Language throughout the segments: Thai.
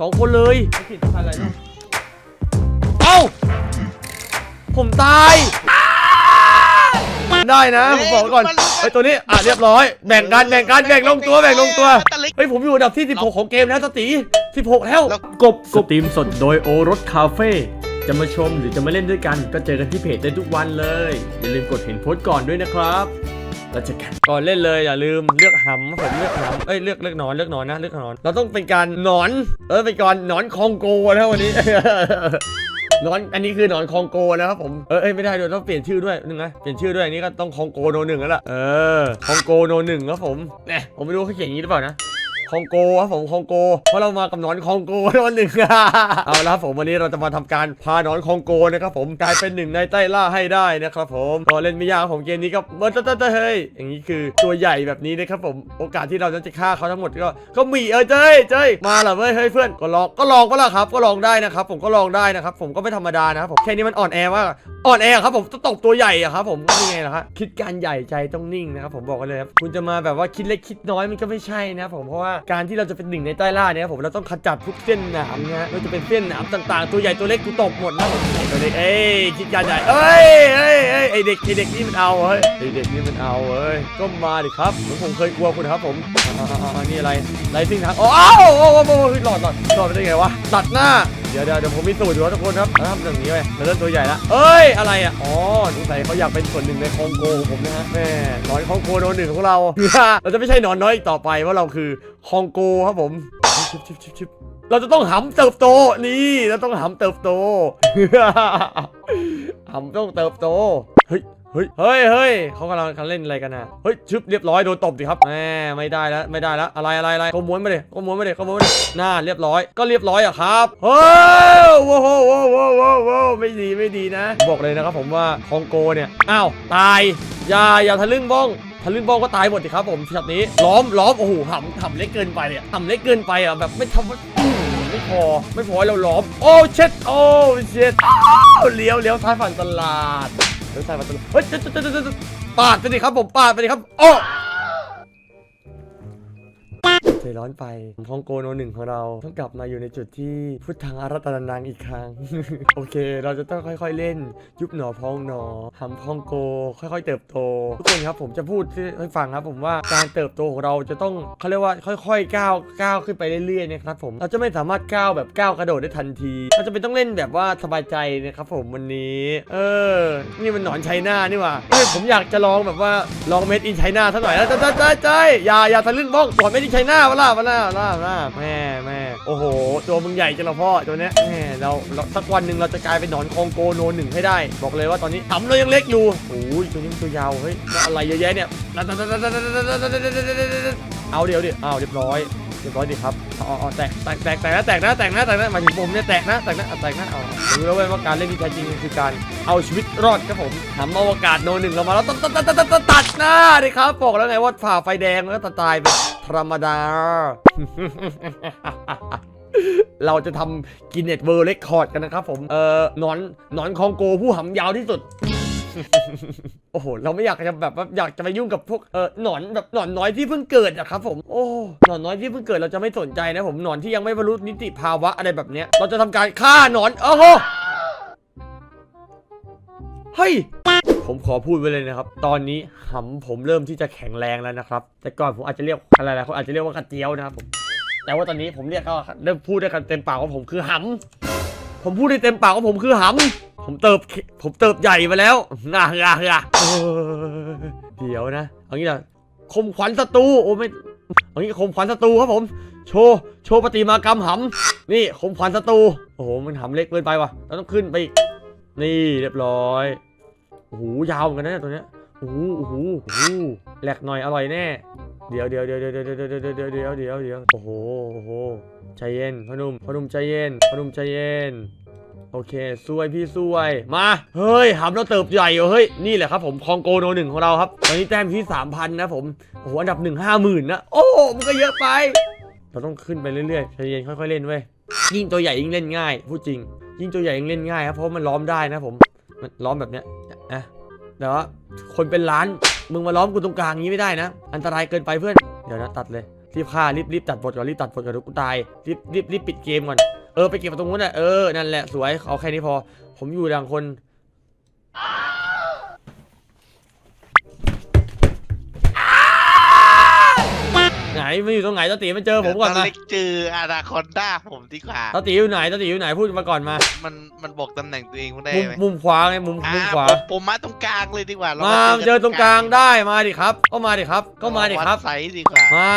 สองคนเลย ไม่ผิดอะไรเนาะเอ้า ผมตาย ได้นะ ผมบอกไว้ก่อนไอ้ยตัวนี้ อะ เรียบร้อย แบ่งกัน แบ่งกัน แบ่งลงตัว แบ่งลงตัว เฮ้ย ผมอยู่อันดับที่ 16 ของเกมแล้วสติ16 แล้ว กบสตรีมสดโดยโอรสคาเฟ่จะมาชมหรือจะมาเล่นด้วยกัน ก็เจอกันที่เพจได้ทุกวันเลย อย่าลืมกดเห็นโพสต์ก่อนด้วยนะครับ แล้วเจอกันก่อนเล่นเลยอย่าลืมเลือกหำผมเลือกหำเอ้ยเลือกเลือกนอนเลือกนอนนะเลือกนอน เราต้องเป็นการนอน เออเป็นการหนอนคองโกนะวันนี้ นอนอันนี้คือนอนคองโกนะครับผมเออเอ้ยไม่ได้ด้วยต้องเปลี่ยนชื่อด้วยนึงนะเปลี่ยนชื่อด้วยอันนี้ก็ต้องคองโกโนหนึ่งแล้วล่ะเออคองโกโนหนึ่งครับผมเนี่ยผมไม่รู้เขาเขียนอย่างนี้หรือเปล่านะ คองโกครับผมคองโก เพราะเรามากับหนอนคองโกวันหนึ่งเอาละครับผมวันนี้เราจะมาทำการพาหนอนคองโกนะครับผมกลายเป็นหนึ่งในใต้ล่าให้ได้นะครับผมก็เล่นไม่ยากผมเกมนี้ก็เมื่อตะเฮ้ยอย่างนี้คือตัวใหญ่แบบนี้นะครับผมโอกาสที่เราจะฆ่าเขาทั้งหมดก็ก็มีเออเจ้ยเจ้ยมาเหรอเว้ยเฮ้ยเพื่อนก็ลองก็ลองก็ละครับ ก็ลองได้นะครับผมก็ลองได้นะครับผมก็ไม่ธรรมดานะครับผมแค่นี้มันอ่อนแอมากอ่อนแอครับผมต้องตกตัวใหญ่อะครับผมนี่ไงล่ะครับคิดการใหญ่ใจต้องนิ่งนะครับผมบอกกันเลยครับคุณจะมาแบบว่าคิดเล็กคิดน้อยมันก็ไม่ใช่นะครับผมเพราะว่าการที่เราจะเป็นหนึ่งในใต้ล่าเนี่ยครับผมเราต้องขจัดทุกเส้นหนามนะฮะไม่ว่าจะเป็นเส้นหนามต่างๆ ตัวใหญ่ตัวเล็กกูตกหมดนะผมตัวเล็กเอ้ยคิดการใหญ่เอ้ยเอ้ยเอ้ยไอเด็กไอเด็กนี่มันเอาเฮ้ยไอเด็กนี่มันเอาเฮ้ยก็มาดิครับเหมือนผมเคยกลัวคุณครับผมอ่าๆๆนี่อะไรไรซิ่งทางโอ้อ้าวโอ้โหโอ้โหหลอดหลอดหลอดไปได้ไงวะตัดหน้า เดี๋ยวเดี๋ยวผมมีสูตรอยู่ครับทุกคนครับทำอย่างนี้ไปเริ่มตัวใหญ่ละเอ้ยอะไรอะอ๋อสงสัยเขาอยากเป็นส่วนหนึ่งในคองโกผมนะฮะแม่หนอนคองโกโนหนึ่งของเราเราจะไม่ใช่หนอนน้อยอีกต่อไปเพราเราคือคองโกครับผมชิบเราจะต้องหำเติบโตนี่เราต้องหำเติบโตหำต้องเติบโตเฮ้ย ฮ้ย เฮ้ยเฮ้ยเขากำลังเล่นอะไรกันนะเฮ้ย ชึบเรียบร้อยโดนตบดิครับแหมไม่ได้แล้ว ไม่ได้แล้ว อะไรอะไรอะไรเขาม้วนมาดิเขาม้วนมาดิเขาม้วนมาดิหน้าเรียบร้อย ก็เรียบร้อยอะครับ เฮ้ยโว้โหโว้โหโว้โหไม่ดี ไม่ดีนะ บอกเลยนะครับผมว่าคองโกเนี่ย อ้าว ตาย อย่า อย่าทะลึ่งบ้องทะลึ่งบ้องก็ตายหมดสิครับผมช็อตนี้ ล้อมล้อมโอ้โหหำหำเล็กเกินไปอะหำเล็กเกินไปอะ แบบไม่ทำอื้อไม่พอไม่พอให้เราล้อม โอ้เช็ดโอ้เช็ดอ้าวเลี้ยวเลี้ยวท้ายฝันตลาด ไม่ใช่มาตลอดเฮ้ยจะจะจะจะจะปาดไปดิครับผมปาดไปดิครับโอ้ ใจร้อนไปฮองโกโนหนึ่งของเราต้องกลับมาอยู่ในจุดที่พุทธังอารัตนานังอีกครั้ง โอเค เราจะต้องค่อยๆเล่น ยุบหนอพองหนอทำฮองโก ค่อยๆ เติบโตทุกคนครับผมจะพูดให้ฟังครับผมว่าการเติบโตของเราจะต้องเขาเรียกว่าค่อยๆก้าวก้าวขึ้นไปเรื่อยๆนะครับผมเราจะไม่สามารถก้าวแบบก้าวกระโดดได้ทันที เราจะเป็นต้องเล่นแบบว่าสบายใจนะครับผมวันนี้ เออ นี่มันหนอนไชน่านี่ว่าเฮ้ยผมอยากจะลองแบบว่าลองเม็ดอินไชน่าสักหน่อยแล้วใจใจใจอย่าอย่าทะลึ่งบ้องก่อนเมดอินไชน่าวะล่ะวะล่ะวะล่ะวะล่ะแม่แม่โอ้โห ตัวมึงใหญ่จังละพ่อตัวเนี้ยแม่เราเราสักวันหนึ่งเราจะกลายเป็นหนอนคองโกโนหนึ่งให้ได้ บอกเลยว่าตอนนี้ทำเรายังเล็กอยู่โอ้ยตัวนี้มันตัวยาวเฮ้ยแล้วอะไรเยอะแยะเนี่ยเอาเดี๋ยวดิเอาเรียบร้อยเรียบร้อยดีครับอ๋ออ๋อแตกแตกแตกแตกนะแตกนะแตกนะแตกนะหมายถึงผมเนี่ยแตกนะแตกนะแตกนะเอารู้แล้วเว้ยว่าการเล่นที่แท้จริงคือการเอาชีวิตรอดครับผมทำอวกาศโนหนึ่งเรามาแล้วตัดตัดตัดตัดตัดตัดหน้าดิครับบอกแล้วไงว่าฝ่าไฟแดงแล้วตายเป็น ธรรมดา เราจะทำกินเน็ตเวอร์เรคคอร์ดกันนะครับผม เอ่อหนอนหนอนคองโกผู้หำยาวที่สุด โอ้โห เราไม่อยากจะแบบว่าอยากจะไปยุ่งกับพวก เออหนอนแบบหนอนน้อยที่เพิ่งเกิดอะครับผม โอ้หนอนน้อยที่เพิ่งเกิดเราจะไม่สนใจนะผม หนอนที่ยังไม่บรรลุนิติภาวะอะไรแบบเนี้ย เราจะทำการฆ่าหนอน โอ้โห เฮ้ย ผมขอพูดไว้เลยนะครับ ตอนนี้หำผมเริ่มที่จะแข็งแรงแล้วนะครับ แต่ก่อนผมอาจจะเรียกอะไรหลายคนอาจจะเรียกว่ากระเจียวนะครับผม แต่ว่าตอนนี้ผมเรียกเขาเริ่มพูดได้กันเต็มปากว่าผมคือหำ ผมพูดได้เต็มปากว่าผมคือหำ ผมเติบ ผมเติบใหญ่มาแล้วงางางาเออเดี๋ยวนะ เอางี้นะคมขวัญศัตรู โอ้ไม่เอางี้คมขวัญศัตรูครับผม โชว์ โชว์ปฏิมากรรมหำ นี่คมขวัญศัตรู โอ้โห มันหำเล็กเกินไปว่ะ เราต้องขึ้นไปนี่เรียบร้อย โอ้โหยาวเหมือนกันนะเนี่ยตัวเนี้ยโอ้โหโอ้โหโอ้โหแหลกหน่อยอร่อยแน่ เดี๋ยวเดี๋ยวเดี๋ยวเดี๋ยวเดี๋ยวเดี๋ยวเดี๋ยวเดี๋ยวเดี๋ยวเดี๋ยวเดี๋ยวโอ้โหโอ้โหใจเย็นพนุ่มพนุ่มใจเย็นพนุ่มใจเย็นโอเคสวยพี่สวยมาเฮ้ยหำเราเติบใหญ่เหรอเฮ้ยนี่แหละครับผมคองโกโนหนึ่งของเราครับตอนนี้แต้มที่สามพันนะผมโอ้โหอันดับหนึ่งห้าหมื่นนะโอ้มันก็เยอะไป เราต้องขึ้นไปเรื่อยๆใจเย็นค่อยๆเล่นเว้ยยิ่งตัวใหญ่ยิ่งเล่นง่ายพูดจริง ยิ่งตัวใหญ่ยิ่งเล่นง่ายครับเพราะมันล้อมได้นะผมมันล้อมแบบเนี้ย นะแต่ว่าคนเป็นล้านมึงมาล้อมกูตรงกลางอย่างนี้ไม่ได้นะ อันตรายเกินไปเพื่อน เดี๋ยวนะตัดเลย รีบฆ่ารีบรีบตัดบทก่อนรีบตัดบทก่อนกูตายรีบรีบรีบปิดเกมก่อน เออไปเก็บตรงนู้นน่ะเออนั่นแหละสวยเอาแค่นี้พอ ผมอยู่ดังคน ไหนไม่อยู่ตรงไหนตาตีมันเจอผมก่อนตมาเล็กเจออนาคอนด้าผมดีกว่าตาตีอยู่ไหนตาตีอยู่ไหนพูดมาก่อนมา มันมันบอกตำแหน่งตัวเองได้มุมไหมมุมขวาไงมุมอ่ามุมขวาผมผมมาตรงกลางเลยดีกว่าเรมากัเจอตรงกลางได้มาดิครับ ก็มาดิครับ ก็มาดิครับวัไซส์ดีกว่ามา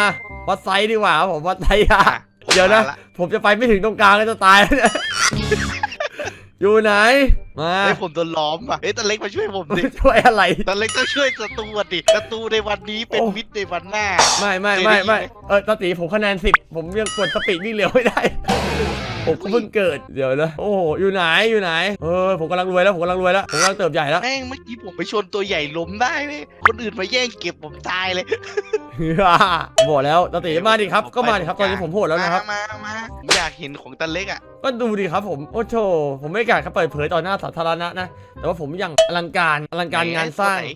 วัดไซส์ดีกว่าครับผมวัดไซส์อะเดี๋ยวนะมาลผมจะไปไม่ถึงตรงกลางก็จะตายแล้วเนี่ยอยู่ไหน มาเฮ้ยผมโดนล้อมอะเฮ้ยตาเล็กมาช่วยผมดิช่วยอะไร ตาเล็กต้องช่วยศัตรูอะดิศัตรูในวันนี้เป็นโอ้ มิตรในวันหน้า ไม่ไม่เคยไม่ได้ยินไหมไม่เออตาตีผมคะแนนสิบผมยังกดสปีดวิ่งเร็วไม่ได้ ผมก็เพิ่งเกิดเดี๋ยวนะโอ้โหอยู่ไหนอยู่ไหนเออผมกำลังรวยแล้วผมกำลังรวยแล้วผมกำลังเติบใหญ่แล้วแม่งเมื่อกี้ผมไปชนตัวใหญ่ล้มได้เว้ยคนอื่นมาแย่งเก็บผมตายเลยบอกแล้วตาตีมาดิครับก็มาดิครับตอนนี้ผมโหดแล้วนะครับมามามาผมอยากเห็นของตาเล็กอะก็ดูดิครับผมโอ้โหผมไม่กล้าเปิดเผยต่อหน้าสาธารณะนะแต่ว่าผมอย่างอลังการอลังการงานสร้างไหน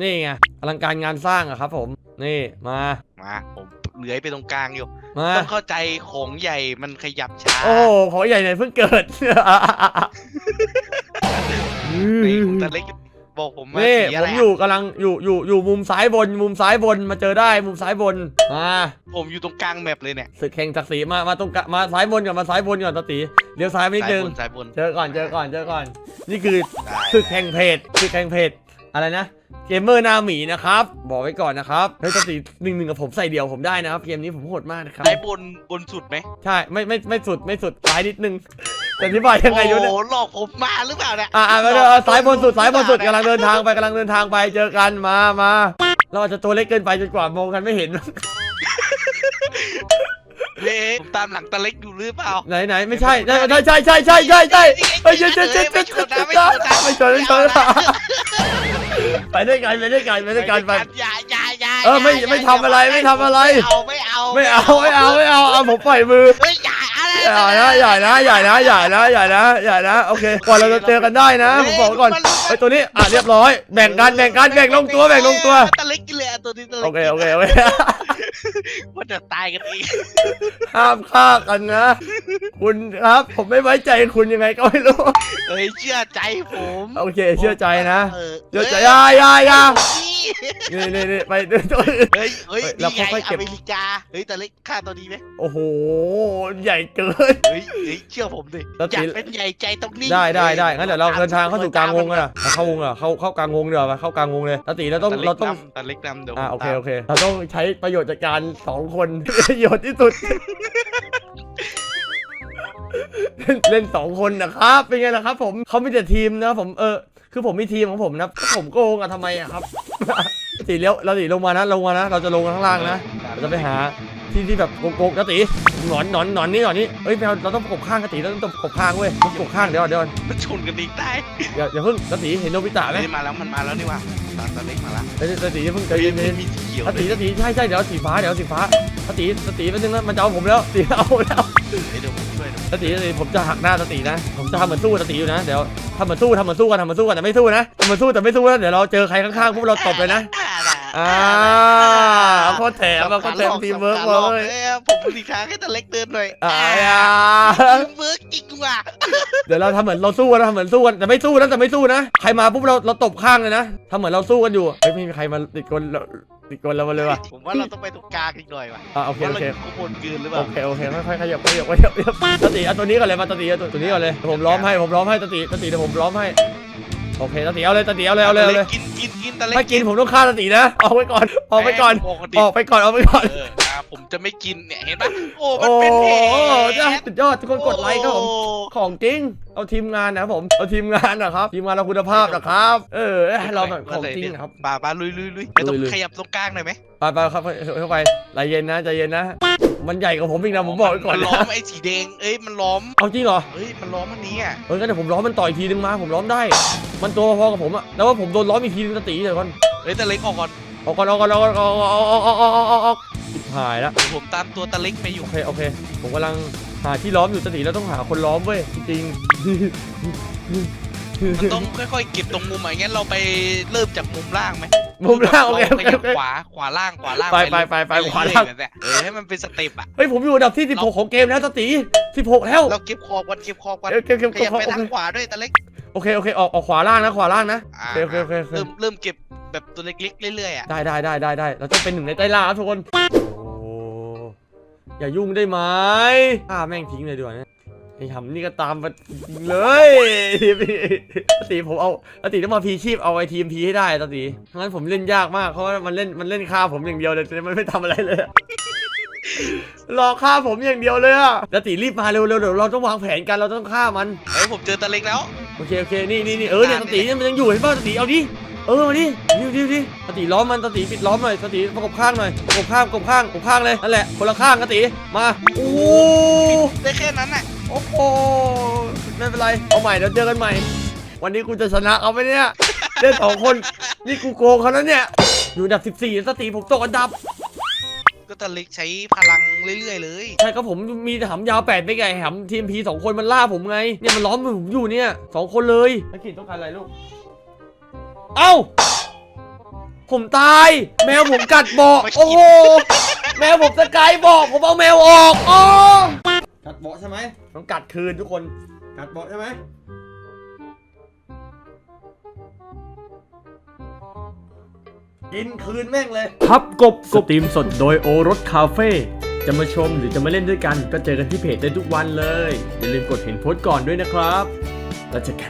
นี่ไงอลังการงานสร้างอะครับผมนี่มามาผม เลื้อยไปตรงกลางอยู่ มาต้องเข้าใจของใหญ่มันขยับช้าโอ้โหของใหญ่เนี่ยเพิ่งเกิดนี่ของตาเล็กบอกผมมานี่สีผอะไรมอะอยู่กำลังอยู่อยู่อยู่มุมซ้ายบน มุมซ้ายบนมาเจอได้มุมซ้ายบนมาผมอยู่ตรงกลางแมปเลยเนี่ยศึกแข่งศักดิ์ศรีมามาตรงกะมาซ้ายบนก่อนมาซ้ายบนก่อนตาตีเลี้ยวซ้ายไปนิดสายนึงบนสายบนเจอก่อนเจอก่อนเจอก่อน นี่คือได้ศึกแข่งเพจศึกแข่งเพจอะไรนะ เกมเมอร์หนาหมีนะครับ บอกไว้ก่อนนะครับเฮ้ยตาตีหนึ่งหนึ่งกับผมใส่เดียวผมได้นะครับ เกมนี้ผมโหดมากนะครับสายบนบนสุดไหมใช่ไม่ไม่ไม่สุดไม่สุดซ้ายนิดนึงแต่อธิบายยังไงอยู่โอ้เนี่ยโหหลอกผมมาหรือเปล่าเนี่ยอ่าอ่ามาเด้อซ้ายบนสุดซ้ายบนสุดกำลังเดินทางไปกำลังเดินทางไปเจอกันมามาเราอาจจะตัวเล็กเกินไปจนกว่ามองกันไม่เห็นเฮ้ยผมตามหลังตาเล็กอยู่หรือเปล่า ไหนไหนไม่ใช่ใช่ใช่ใช่ใช่ใช่ใช่ใช่เฮ้ยใช่ใช่ใช่ใช่ใช่ใช่ไม่ชนไม่ชน ไปด้วยกันไปด้วยกันไปด้วยกันไป อย่าอย่าอย่าเออไม่ไม่ทำอะไรไม่ทำอะไรไม่เอาไม่เอาไม่เอาไม่เอาไม่เอาเอาผมปล่อยมือ เฮ้ยอย่า อะไรอย่านะอย่านะอย่านะอย่านะอย่านะอย่านะโอเคก่อนเราจะเจอกันได้นะผมบอกไว้ก่อนไอ้ยตัวนี้อะเรียบร้อยแบ่งกันแบ่งกันแบ่งลงตัวแบ่งลงตัวตาเล็กกินเลยอะตัวนี้ตาเล็กโอเคโอเคโอเคว่าจะตายกันเองห้ามฆ่ากันนะ คุณครับผมไม่ไว้ใจคุณยังไงก็ไม่รู้เฮ้ยเชื่อใจผมโอเคเชื่อใจนะเออเชื่อใจอยาอยาอยา นี่นี่นี่นี่ไปตัวอื่น เฮ้ยเฮ้ยเฮ้ยเรานี่ไงค่อยๆเก็อบ เมริกา เฮ้ยตาเล็กฆ่าตัวนี้ไหมโอ้โห ใหญ่เกิน เฮ้ยเฮ้ยเชื่อผมดิแล้วอยากตีเป็นใหญ่ใจตรงนี้ได้ได้ได้งั้นเดี๋ยวเราเดินทางเข้าสู่กลางวงกันนะเข้าวงเหรอเข้าเข้ากลางวงเดี๋ยวาเข้ากลางวงเลยตาตีเราต้องเราต้องตาเล็กนำเดี๋ยวอ่าโอเคผมตามโอเค เราต้องใช้ประโยชน์จากการสองคน ประโยชน์ที่สุด เล่นเล่นสองคนนะครับ เป็นไงล่ะครับ ผมเขามีแต่ทีมนะผมเออคือผมมีทีมของผมนะผมโกงอะทำไมอะครับ ตีเลี้ยวเราตีลงมานะลงมานะ เราจะลงข้างล่างนะเราจะไปหาที่ที่แบบโกงๆนะตีหนอนหนอนหนอนนี่หนอนนี่เอ้ยเราเราต้องประกบข้างกะตีเราต้องประกบข้างเว้ยต้องประกบข้างเดี๋ยวเดี๋ยวมันชนกันอีกได้อย่าอย่าเพิ่งกะตีเห็นโนบิตะไหมเฮ้ยมาแล้วมันมาแล้วนี่ว่าตาตาเล็กมาแล้วเฮ้ยกะตีอย่าเพิ่งใจเย็นๆมีสีเขียวสตีสตีใช่ใช่เดี๋ยวสีฟ้าเดี๋ยวสีฟ้าสตีสตีแป๊บนึงนะมันจะเอาผมแล้วตีเอาแล้วเดี๋ยวผมช่วยนะสตีสตีผมจะหักหน้าสตีนะ ผมจะทำเหมือนสู้สตีอยู่นะ เดี๋ยวทำเหมือนสู้ทำเหมือนสู้กันทำเหมือนสู้กันแต่ไม่สู้นะทำเหมือนสู้แต่ไม่สู้นะเดี๋ยวเราเจอใครข้างๆพวกเราตบเลยนะ อ่าเอาโคตรแถมเอาโคตรแถมทีมเวิร์กเลเลยยผมบริทางให้ตาเล็กเดินหน่อยอ่าทีมเวิร์กจริงว่ะเดี๋ยวเราทำเหมือนเราสู้กันนะทำเหมือนสู้กันแต่ไม่สู้นะแต่ไม่สู้นะใครมาปุ๊บเราเราตบข้างเลยนะทำเหมือนเราสู้กันอยู่เฮ้ยไม่มีใครมาติดกลเราติดกลเรามาเลยว่ะผมว่าเราต้องไปตรงกลางอีกหน่อยว่ะอ่าโอเคโอเคว่ารายู่ข้างบนยืนหรือเปโอล่าเคโอเคค่อยๆขยับขยับขยับขยับตติเอาตัวนี้ก่อนเลยมาตติเอาตัวตัวนี้ก่อนเลยเดี๋ยวผมล้อมให้ผมล้อมให้ตติตติเดี๋ยวผมล้อมให้ โอเคตติเอาเลยตติเอาเลยเอาเลยเอาเลยกินกินกินตาเล็กถ้ากินผมต้องฆ่าตตินะออกไปก่อนออกไปก่อนปกติออกไปก่อนออกไปก่อนเอออ่า ผมจะไม่กินเนี่ยเห็นปะโอ้มันเป็นแผลสุดยอดทุกคนกดไลค์ครับผมของจริง เอาทีมงานนะครับผม เอาทีมงานนะครับ ทีมงานเราคุณภาพนะครับ เออ เราแบบของจริงนะครับปาปาลุยลุยลุยไปตรงขยับตรงกลางหน่อยไหมไปไปครับเข้าไปใจเย็นนะใจเย็นนะ มันใหญ่กว่าผมอีกนะผมบอกไว้ก่อนนะมันล้อมไอ้สีแดงเอ้ยมันล้อมเอาจริงเหรอ เอ้ยมันล้อมอันนี้อะเอองั้นเดี๋ยวผมล้อมมันต่อยทีนึงมา ผมล้อมได้ มันตัวพอกับผมอะแล้วว่าผมโดนล้อมอีกทีนึงจตีเดี๋ยก่อนเอ้ยแต่เล็กออกก่อน ออกก่อนออกก่อนออกก่อนออกออกออกออกออกออก หายแล้วเดี๋ยวผมตามตัวตาเล็กไปอยู่ โอเค โอเค ผมกำลังหาที่ล้อมอยู่ตติแล้วต้องหาคนล้อมเว้ย จริงมันต้องค่อยๆเก็บตรงมุมอะงั้นเราไปเริ่มจากมุมล่างไหมมุมล่างโอเคโอเคขยัโอบเคขวาขวาล่างขวาล่างไปไปไปไปเรื่อยๆขวาล่างแบบเนี้ยเออให้มันเป็นสเต็ปอะเฮ้ยผมอยู่อันดับที่ 16 ของเกมแล้วสติ16 แล้วเราเก็บคอบกันเก็บคอบกันเก็บเก็บขเก็บยับโอไปเคทางขวาด้วยตะเล็กโอเคโอเคออกออกขวาล่างนะขวาล่างนะอ่าโอเคโอเคโอเคเริ่มเริ่มเก็บแบบตัวเล็กๆเรื่อยๆอะได้ได้ได้ได้ได้เราต้องเป็นหนึ่งในใต้ล่าครับทุกคนโอ้ อย่ายุ่งได้ไหมฆ่าแม่งทิ้งเลยดีกว่านะไอ้หำนี่ก็ตามมาเลยสติผมเอาสติต้องมาพีชีพเอาไอทีมพีให้ได้สติงั้นผมเล่นยากมากเพราะว่ามันเล่นมันเล่นฆ่าผมอย่างเดียวเลยแต่มันไม่ทำอะไรเลยอะรอฆ่าผมอย่างเดียวเลยอะสติรีบมาเร็วเร็วเดี๋ยวเราต้องวางแผนกันเราต้องฆ่ามันเฮ้ยผมเจอตะเล็กแล้วโอเคโอเคนี่นี่นี่เออเนี่ยสติเนี่ยมันยังอยู่เห็นป่ะสติเอาดิ เออมาดิดิวดิวดิสติล้อมมันสติปิดล้อมหน่อยสติประกบข้างหน่อยประกบข้างประกบข้างประกบข้างเลยนั่นแหละคนละข้างสติมาโอ้ได้แค่นั้นน่ะโอ้โหไม่เป็นไรเอาใหม่เดี๋ยวเจอกันใหม่ วันนี้กูจะชนะเอาไปเนี่ยเล่นสองคนนี่กูโกงเขาแล้วเนี่ยอยู่อันดับ 14 สติผมตกอันดับก็ตะเล็กใช้พลังเรื่อยๆเลยใช่ครับผมมีหำยาวแปดไม่ไงหำทีมพีสองคนมันล่าผมไงเนี่ยมันล้อมผมอยู่เนี่ยสองคนเลยนักกีต้องการอะไรลูก เอ้า ผมตาย แมวผมกัดเบอกไม่คิดโอ้โห แมวผมสกายเบอกผมเอาแมวออกอ๋อกัดเบาะใช่ไหมต้องกัดคืนทุกคน กัดเบาะใช่ไหมกินคืนแม่งเลย พับกบสตรีมสดโดยโอรสคาเฟ่จะมาชมหรือจะมาเล่นด้วยกัน ก็เจอกันที่เพจได้ทุกวันเลย อย่าลืมกดเห็นโพสต์ก่อนด้วยนะครับ แล้วเจอกัน